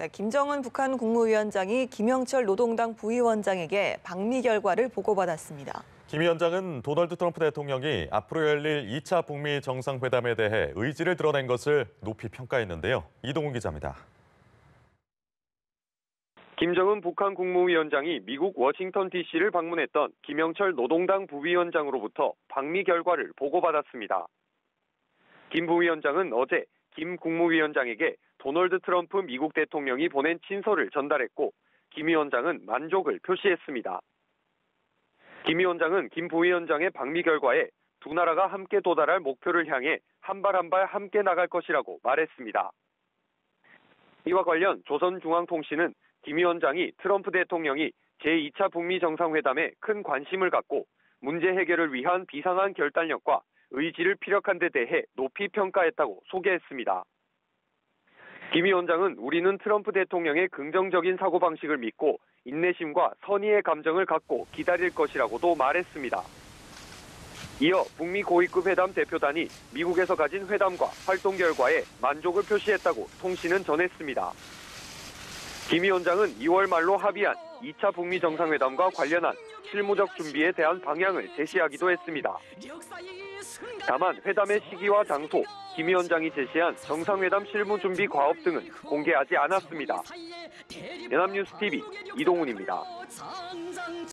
네, 김정은 북한 국무위원장이 김영철 노동당 부위원장에게 방미 결과를 보고받았습니다. 김 위원장은 도널드 트럼프 대통령이 앞으로 열릴 2차 북미 정상회담에 대해 의지를 드러낸 것을 높이 평가했는데요. 이동훈 기자입니다. 김정은 북한 국무위원장이 미국 워싱턴 DC를 방문했던 김영철 노동당 부위원장으로부터 방미 결과를 보고받았습니다. 김 부위원장은 어제 김 국무위원장에게 도널드 트럼프 미국 대통령이 보낸 친서를 전달했고 김 위원장은 만족을 표시했습니다. 김 위원장은 김 부위원장의 방미 결과에 두 나라가 함께 도달할 목표를 향해 한 발 한 발 함께 나갈 것이라고 말했습니다. 이와 관련 조선중앙통신은 김 위원장이 트럼프 대통령이 제2차 북미 정상회담에 큰 관심을 갖고 문제 해결을 위한 비상한 결단력과 의지를 피력한 데 대해 높이 평가했다고 소개했습니다. 김 위원장은 우리는 트럼프 대통령의 긍정적인 사고방식을 믿고 인내심과 선의의 감정을 갖고 기다릴 것이라고도 말했습니다. 이어 북미 고위급 회담 대표단이 미국에서 가진 회담과 활동 결과에 만족을 표시했다고 통신은 전했습니다. 김 위원장은 2월 말로 합의한 2차 북미 정상회담과 관련한 실무적 준비에 대한 방향을 제시하기도 했습니다. 다만 회담의 시기와 장소, 김 위원장이 제시한 정상회담 실무 준비 과업 등은 공개하지 않았습니다. 연합뉴스 TV 이동훈입니다.